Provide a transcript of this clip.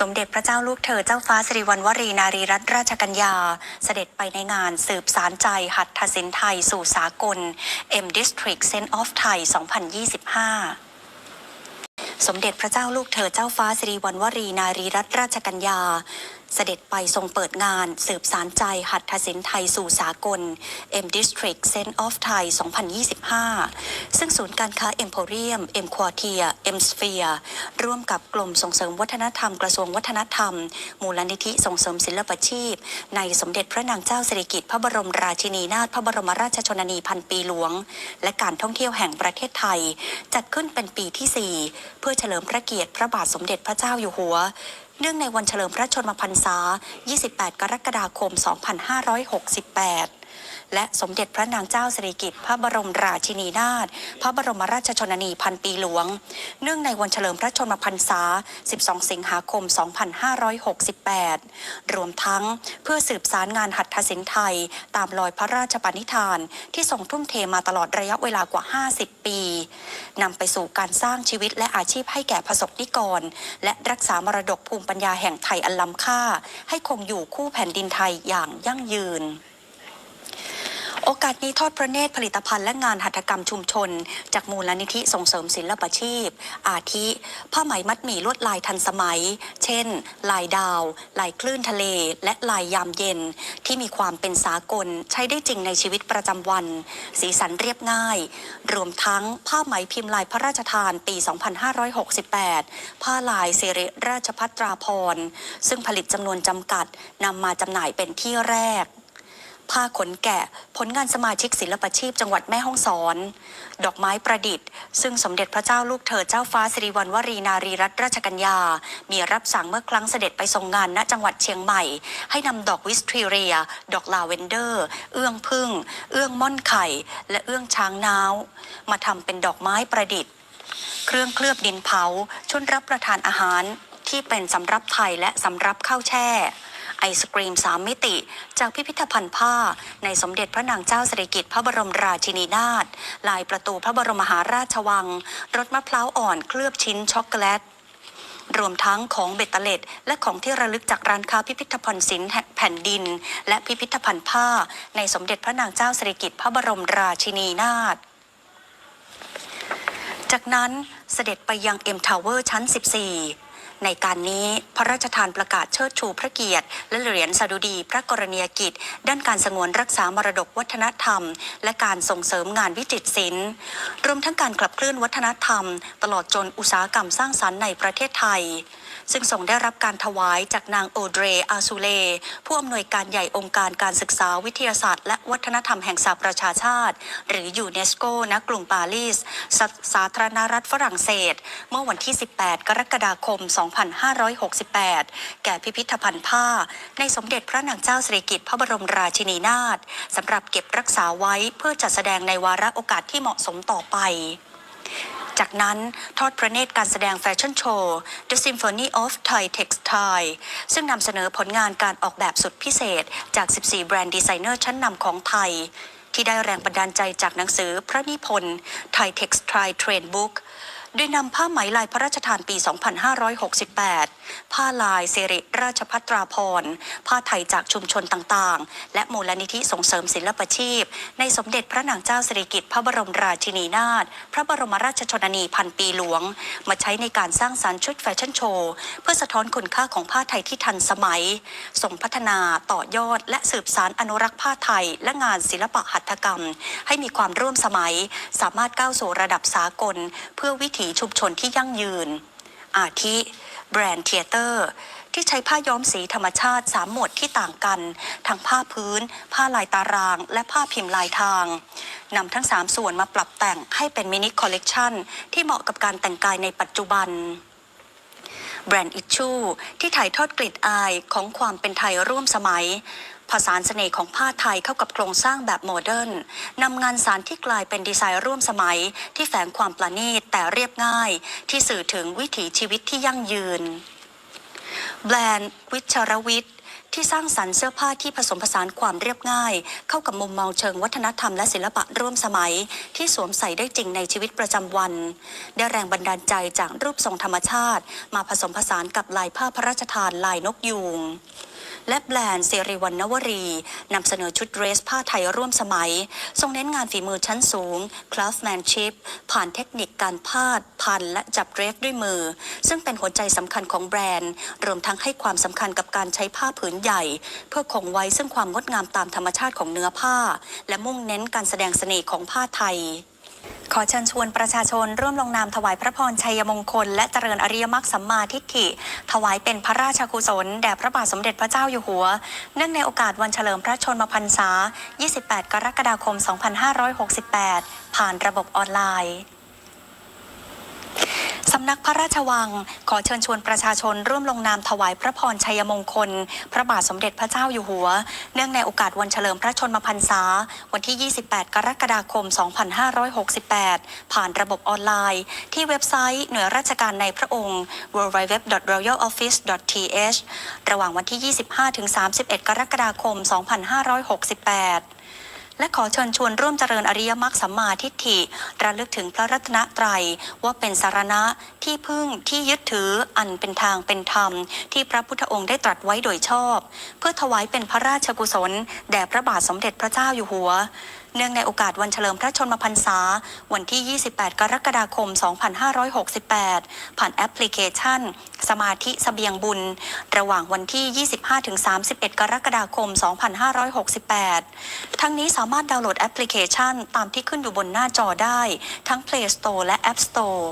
สมเด็จพระเจ้าลูกเธอเจ้าฟ้าสิริวัณวรีนารีรัตนราชกัญญา เสด็จไปในงานสืบสารใจหัตถศิลป์ไทยสู่สากล M District Sense of Thai 2025สมเด็จพระเจ้าลูกเธอเจ้าฟ้าสิริวัณวรีนารีรัตนราชกัญญาเสด็จไปทรงเปิดงาน สืบสารใจหัตถศิลป์ไทยสู่สากล M District Sense of Thai 2025 ซึ่งศูนย์การค้า Emporium M Quartier M Sphere ร่วมกับกลุ่มส่งเสริมวัฒนธรรมกระทรวงวัฒนธรรม มูลนิธิส่งเสริมศิลปชีพ ในสมเด็จพระนางเจ้าสิริกิติ์พระบรมราชินีนาถพระบรมราชชนนีพันปีหลวง และการท่องเที่ยวแห่งประเทศไทย จัดขึ้นเป็นปีที่ 4 เพื่อเฉลิมพระเกียรติพระบาทสมเด็จพระเจ้าอยู่หัว เนื่องในวันเฉลิมพระชนมพรรษา 28 กรกฎาคม 2568 และสมเด็จพระนางเจ้าสิริกิติ์พระบรมราชินีนาถพระบรมราชชนนีพันปีหลวง เนื่องในวันเฉลิมพระชนมพรรษา 12 สิงหาคม 2568 รวมทั้งเพื่อสืบสารงานหัตถศิลป์ไทย ตามรอยพระราชปณิธาน ที่ทรงทุ่มเทมาตลอดระยะเวลากว่า 50 ปีนำไปสู่การสร้างชีวิตและอาชีพให้แก่ประสบนิกร และรักษามรดกภูมิปัญญาแห่งไทยอันล้ำค่า ให้คงอยู่คู่แผ่นดินไทยอย่างยั่งยืน โอกาสนี้ทอดพระเนตรผลิตภัณฑ์และงานหัตถกรรมชุมชน จากมูลนิธิส่งเสริมศิลปาชีพ อาทิ ผ้าไหมมัดหมี่ลวดลายทันสมัย เช่น ลายดาว ลายคลื่นทะเล และลายยามเย็น ที่มีความเป็นสากลใช้ได้จริงในชีวิตประจำวัน สีสันเรียบง่าย รวมทั้งผ้าไหมพิมพ์ลายพระราชทานปี 2568 ผ้าลายเสริราชพัตราพรซึ่งผลิตจำนวนจำกัดนำมาจำหน่ายเป็นที่แรก ผ้าขนแกะ ผลงานสมาชิกศิลปชีพจังหวัดแม่ฮ่องสอน ดอกไม้ประดิษฐ์ ซึ่งสมเด็จพระเจ้าลูกเธอเจ้าฟ้าสิริวัณวรีนารีรัตนราชกัญญา มีรับสั่งเมื่อครั้งเสด็จไปทรงงานณจังหวัดเชียงใหม่ ให้นำดอกวิสทรีเรีย ดอกลาเวนเดอร์ เอื้องพึ่ง เอื้องม่อนไข่ และเอื้องช้างน้าว มาทำเป็นดอกไม้ประดิษฐ์ เครื่องเคลือบดินเผาชุดรับประทานอาหารที่เป็นสำรับไทยและสำรับข้าวแช่ ไอศกรีมสามมิติ จากพิพิธภัณฑ์ผ้า ในสมเด็จพระนางเจ้าสิริกิติ์พระบรมราชินีนาถลายประตูพระบรมมหาราชวังรสมะพร้าวอ่อนเคลือบชิ้นช็อกโกแลตรวมทั้งของเบตเตเล็ด และของที่ระลึกจากร้านค้าพิพิธภัณฑ์ศิลป์แผ่นดิน และพิพิธภัณฑ์ผ้า ในสมเด็จพระนางเจ้าสิริกิติ์พระบรมราชินีนาถจากนั้นเสด็จไปยัง M Tower ชั้น 14 ในการนี้พระราชทานประกาศเชิดชูพระเกียรติ และเหรียญสดุดีพระกรณียกิจ ด้านการสงวนรักษามรดกวัฒนธรรม และการส่งเสริมงานวิจิตรศิลป์รวมทั้งการกลับเคลื่อนวัฒนธรรม ตลอดจนอุตสาหกรรมสร้างสรรค์ในประเทศไทย ซึ่งทรงได้รับการถวายจากนางโอเดรอาซูเล ผู้อำนวยการใหญ่องค์การการศึกษาวิทยาศาสตร์ และวัฒนธรรมแห่งสหประชาชาติ หรือยูเนสโกณกรุงปารีสสสาธารณรัฐฝรั่งเศส เมื่อวันที่ 18 กรกฎาคม 2568 แก่พิพิธภัณฑ์ผ้า ในสมเด็จพระนางเจ้าสิริกิติ์พระบรมราชินีนาถสำหรับเก็บรักษาไว้เพื่อจัดแสดงในวาระโอกาสที่เหมาะสมต่อไป จากนั้นทอดพระเนตรการแสดงแฟชั่นโชว์ The Symphony of Thai Textile ซึ่งนำเสนอผลงานการออกแบบสุดพิเศษจาก 14 แบรนด์ดีไซเนอร์ชั้นนำของไทย ที่ได้แรงบันดาลใจจากหนังสือพระนิพนธ์ Thai Textile Trend Book โดยนำผ้าไหมลายพระราชทานปี 2568 ผ้าลายเสริราชพัตราพร ผ้าไทยจากชุมชนต่างๆ และมูลนิธิส่งเสริมศิลปชีพ ในสมเด็จพระนางเจ้าสิริกิติ์พระบรมราชินีนาถพระบรมราชชนนีพันปีหลวง มาใช้ในการสร้างสรรค์ชุดแฟชั่นโชว์ เพื่อสะท้อนคุณค่าของผ้าไทยที่ทันสมัย ส่งพัฒนาต่อยอด และสืบสารอนุรักษ์ผ้าไทย และงานศิลปะหัตถกรรม ให้มีความร่วมสมัย สามารถก้าวสู่ระดับสากล เพื่อวิถีชุมชนที่ยั่งยืน อาทิ แบรนด์เทเตอร์ที่ใช้ผ้าย้อมสีธรรมชาติสามหมวดที่ต่างกัน ทั้งผ้าพื้น ผ้าลายตาราง และผ้าพิมพ์ลายทางนำทั้ง 3 ส่วนมาปรับแต่งให้เป็นมินิคอลเลกชันที่เหมาะกับการแต่งกายในปัจจุบันแบรนด์อิชชูที่ถ่ายทอดกลิ่นอายของความเป็นไทยร่วมสมัย ผสานเสน่ห์ของผ้าไทยเข้ากับโครงสร้างแบบโมเดิร์นนำงานสารที่กลายเป็นดีไซน์ร่วมสมัย ที่แฝงความประณีตแต่เรียบง่าย ที่สื่อถึงวิถีชีวิตที่ยั่งยืน แบรนด์วิชรวิทย์ที่สร้างสรรค์เสื้อผ้าที่ผสมผสานความเรียบง่าย เข้ากับมุมมองเชิงวัฒนธรรมและศิลปะร่วมสมัย ที่สวมใส่ได้จริงในชีวิตประจำวัน ได้แรงบันดาลใจจากรูปทรงธรรมชาติ มาผสมผสานกับลายผ้าพระราชทานลายนกยูง และแบรนด์เซริวันนวรีนำเสนอชุดเดรสผ้าไทยร่วมสมัย ทรงเน้นงานฝีมือชั้นสูง craftsmanship ผ่านเทคนิคการพาด พัน และจับเดรฟด้วยมือ ซึ่งเป็นหัวใจสำคัญของแบรนด์ รวมทั้งให้ความสำคัญกับการใช้ผ้าผืนใหญ่ เพื่อคงไว้ซึ่งความงดงามตามธรรมชาติของเนื้อผ้า และมุ่งเน้นการแสดงเสน่ห์ของผ้าไทย ขอเชิญชวนประชาชนร่วมลงนามถวายพระพรชัยมงคล และเจริญอริยมรรคสัมมาทิฏฐิ ถวายเป็นพระราชกุศลแด่พระบาทสมเด็จพระเจ้าอยู่หัว เนื่องในโอกาสวันเฉลิมพระชนมพรรษา 28 กรกฎาคม 2568 ผ่านระบบออนไลน์ำนักพระราชวัง ขอเชิญชวนประชาชนร่วมลงนามถวายพระพรชัยมงคล พระบาทสมเด็จพระเจ้าอยู่หัว เนื่องในโอกาสวันเฉลิมพระชนมพรรษา วันที่ 28 กรกฎาคม 2568 ผ่านระบบออนไลน์ ที่เว็บไซต์หน่วยราชการในพระองค์ www.royaloffice.th ระหว่างวันที่ 25-31 กรกฎาคม 2568 และขอเชิญชวนร่วมเจริญอริยมรรคสัมมาทิฏฐิระลึกถึงพระรัตนตรัยว่าเป็นสารณะที่พึ่งที่ยึดถืออันเป็นทางเป็นธรรม ที่พระพุทธองค์ได้ตรัสไว้โดยชอบ เพื่อถวายเป็นพระราชกุศล แด่พระบาทสมเด็จพระเจ้าอยู่หัวเนื่องในโอกาสวันเฉลิมพระชนมพรรษา วันที่ 28 กรกฎาคม 2568 ผ่านแอปพลิเคชัน สมาธิสเสบียงบุญ ระหว่างวันที่ 25-31 กรกฎาคม 2568 ทั้งนี้สามารถดาวน์โหลดแอปพลิเคชัน ตามที่ขึ้นอยู่บนหน้าจอได้ ทั้ง Play Store และ App Store